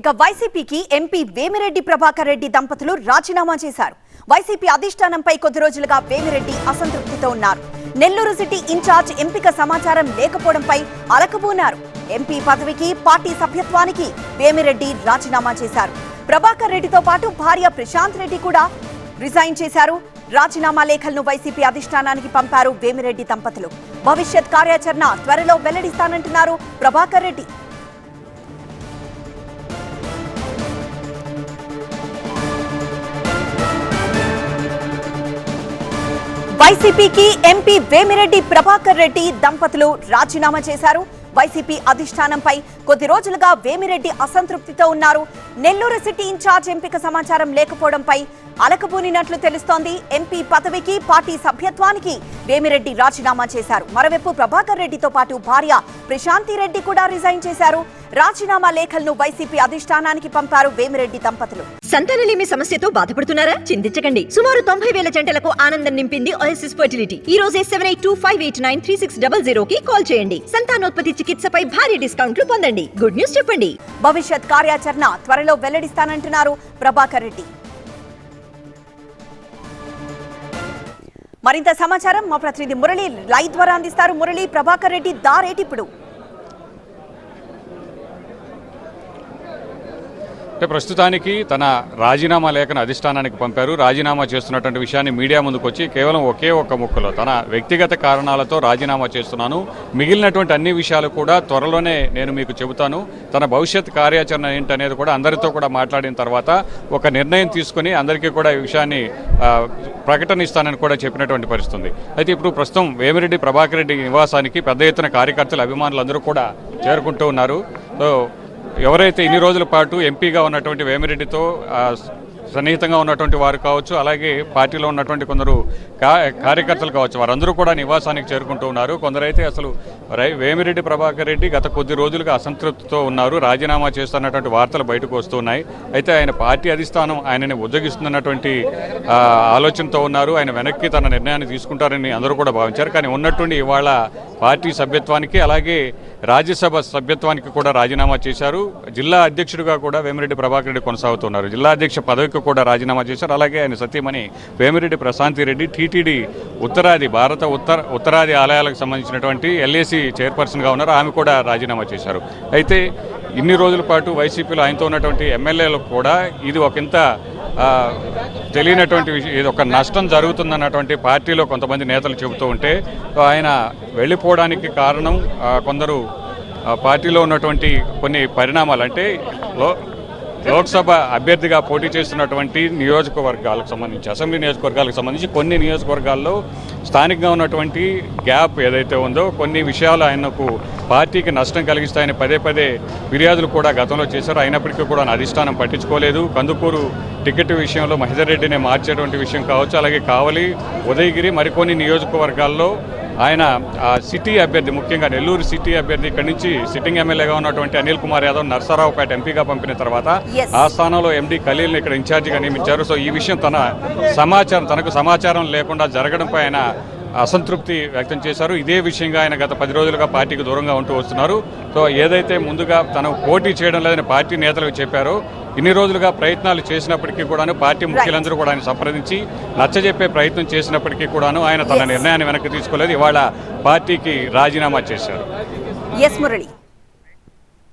ఇక వైసీపీకి ఎంపీ వేమిరెడ్డి ప్రభాకర్ రెడ్డి దంపతులు రాజీనామా చేశారు. వైసీపీ అధిష్టానంపై కొద్ది రోజులుగా వేమిరెడ్డి అసంతృప్తితో ఉన్నారు. నెల్లూరు సిటీ ఇన్ఛార్జ్ ఎంపిక సమాచారం లేకపోవడంపై అలకబోనారు. ఎంపీ పదవికి పార్టీ సభ్యత్వానికి వేమిరెడ్డి రాజీనామా చేశారు. ప్రభాకర్ రెడ్డితో పాటు భార్య ప్రశాంత్ రెడ్డి కూడా రిజైన్ చేశారు. రాజీనామా లేఖలను వైసీపీ అధిష్టానానికి పంపారు వేమిరెడ్డి దంపతులు. భవిష్యత్ కార్యాచరణ త్వరలో వెల్లడిస్తానంటున్నారు ప్రభాకర్ రెడ్డి. వైసీపీకి ఎంపీ వేమిరెడ్డి ప్రభాకర్ రెడ్డి దంపతులు రాజీనామా చేశారు. వైసీపీ అధిష్టానంపై కొద్ది రోజులుగా వేమిరెడ్డి అసంతృప్తితో ఉన్నారు. నెల్లూరు సిటీ ఇన్ఛార్జ్ ఎంపిక సమాచారం లేకపోవడంపై అలకబూనినట్లు తెలుస్తోంది. ఎంపీ పదవికి పార్టీ సభ్యత్వానికి వేమిరెడ్డి రాజీనామా చేశారు. మరోవైపు ప్రభాకర్ రెడ్డితో పాటు భార్య ప్రశాంతి రెడ్డి కూడా రిజైన్ చేశారు. రాజీనామా లేఖలను వైసీపీ అధిష్టానానికి పంపారు వేమిరెడ్డి దంపతులు. సంతానలేమి సమస్యతో బాధపడుతున్నారా? చింతించకండి. సుమారు తొంభై వేల జంటలకు ఆనందం నింపింది ఓఎస్ఎస్ ఫర్టిలిటీ ఈ రోజే seven eight two five eight nine three six double zero కి కాల్ చేయండి. సంతానోత్పత్తి చికిత్సపై భారీ డిస్కౌంట్లు పొందండి. గుడ్ న్యూస్ చెప్పండి. భవిష్యత్ కార్యాచరణ త్వరలో వెల్లడిస్తానంటున్నారు ప్రభాకర్ రెడ్డి. మరింత సమాచారం మా ప్రతినిధి మురళి లైవ్ ద్వారా అందిస్తారు. మురళి ప్రభాకర్ రెడ్డి దారేటిప్పుడు. అంటే ప్రస్తుతానికి తన రాజీనామా లేఖను అధిష్టానానికి పంపారు. రాజీనామా చేస్తున్నటువంటి విషయాన్ని మీడియా ముందుకు వచ్చి కేవలం ఒకే ఒక్క ముక్కలో తన వ్యక్తిగత కారణాలతో రాజీనామా చేస్తున్నాను. మిగిలినటువంటి అన్ని విషయాలు కూడా త్వరలోనే నేను మీకు చెబుతాను. తన భవిష్యత్ కార్యాచరణ ఏంటనేది కూడా అందరితో కూడా మాట్లాడిన తర్వాత ఒక నిర్ణయం తీసుకుని అందరికీ కూడా ఈ విషయాన్ని ప్రకటన ఇస్తానని కూడా చెప్పినటువంటి పరిస్థితి ఉంది అయితే ఇప్పుడు ప్రస్తుతం వేమిరెడ్డి ప్రభాకర్ రెడ్డి నివాసానికి పెద్ద ఎత్తున కార్యకర్తలు అభిమానులు అందరూ కూడా చేరుకుంటూ ఉన్నారు. సో ఎవరైతే ఇన్ని రోజుల పాటు ఎంపీగా ఉన్నటువంటి వేమిరెడ్డితో సన్నిహితంగా ఉన్నటువంటి వారు కావచ్చు అలాగే పార్టీలో ఉన్నటువంటి కొందరు కార్యకర్తలు కావచ్చు వారందరూ కూడా నివాసానికి చేరుకుంటూ ఉన్నారు. కొందరైతే అసలు రై వేమిరెడ్డి ప్రభాకర్ రెడ్డి గత కొద్ది రోజులుగా అసంతృప్తితో ఉన్నారు. రాజీనామా చేస్తున్నటువంటి వార్తలు బయటకు వస్తున్నాయి. అయితే ఆయన పార్టీ అధిష్టానం ఆయనని ఉద్యోగిస్తున్నటువంటి ఆలోచనతో ఉన్నారు. ఆయన వెనక్కి తన నిర్ణయాన్ని తీసుకుంటారని అందరూ కూడా భావించారు. కానీ ఉన్నట్టుండి ఇవాళ పార్టీ సభ్యత్వానికి అలాగే రాజ్యసభ సభ్యత్వానికి కూడా రాజీనామా చేశారు. జిల్లా అధ్యక్షుడిగా కూడా వేమిరెడ్డి ప్రభాకర్ రెడ్డి కొనసాగుతున్నారు. జిల్లా అధ్యక్ష పదవికి కూడా రాజీనామా చేశారు. అలాగే ఆయన సత్యమణి వేమిరెడ్డి ప్రశాంతి రెడ్డి టీటీడీ ఉత్తరాది భారత ఉత్తర ఉత్తరాది ఆలయాలకు సంబంధించినటువంటి ఎల్ఏసి చైర్పర్సన్గా ఉన్నారు. ఆమె కూడా రాజీనామా చేశారు. అయితే ఇన్ని రోజుల పాటు వైసీపీలో ఆయనతో ఉన్నటువంటి ఎమ్మెల్యేలకు కూడా ఇది ఒకంత తెలియనటువంటి విషయం ఇది ఒక నష్టం జరుగుతుందన్నటువంటి పార్టీలో కొంతమంది నేతలు చెబుతూ ఉంటే ఆయన వెళ్ళిపోవడానికి కారణం కొందరు పార్టీలో ఉన్నటువంటి కొన్ని పరిణామాలు అంటే లోక్సభ అభ్యర్థిగా పోటీ చేస్తున్నటువంటి నియోజకవర్గాలకు సంబంధించి అసెంబ్లీ నియోజకవర్గాలకు సంబంధించి కొన్ని నియోజకవర్గాల్లో స్థానికంగా ఉన్నటువంటి గ్యాప్ ఏదైతే ఉందో కొన్ని విషయాలు ఆయనకు పార్టీకి నష్టం కలిగిస్తాయని పదే పదే ఫిర్యాదులు కూడా గతంలో చేశారు. అయినప్పటికీ కూడా ఆయన అధిష్టానం పట్టించుకోలేదు. కందుకూరు టికెట్ విషయంలో మహిదర్ రెడ్డిని మార్చేటువంటి విషయం కావచ్చు అలాగే కావలి ఉదయగిరి మరికొన్ని నియోజకవర్గాల్లో ఆయన ఆ సిటీ అభ్యర్థి ముఖ్యంగా నెల్లూరు సిటీ అభ్యర్థి ఇక్కడి నుంచి సిట్టింగ్ ఎమ్మెల్యేగా ఉన్నటువంటి అనిల్ కుమార్ యాదవ్ నర్సరావుపేట ఎంపీగా పంపిన తర్వాత. ఆ స్థానంలో ఎండి ఖలీల్ని ఇక్కడ ఇన్ఛార్జిగా నియమించారు సో ఈ విషయం తన సమాచారం తనకు సమాచారం లేకుండా జరగడంపై ఆయన అసంతృప్తి వ్యక్తం చేశారు. ఇదే విషయంగా ఆయన గత పది రోజులుగా పార్టీకి దూరంగా ఉంటూ వస్తున్నారు. సో ఏదైతే ముందుగా తను పోటీ చేయడం లేదని పార్టీ నేతలకు చెప్పారో ఇన్ని రోజులుగా ప్రయత్నాలు చేసినప్పటికీ కూడాను పార్టీ ముఖ్యులందరూ కూడా ఆయన సంప్రదించి నచ్చజెప్పే ప్రయత్నం చేసినప్పటికీ కూడాను ఆయన తన. నిర్ణయాన్ని వెనక్కి తీసుకోలేదు. ఇవాళ పార్టీకి రాజీనామా చేశారు.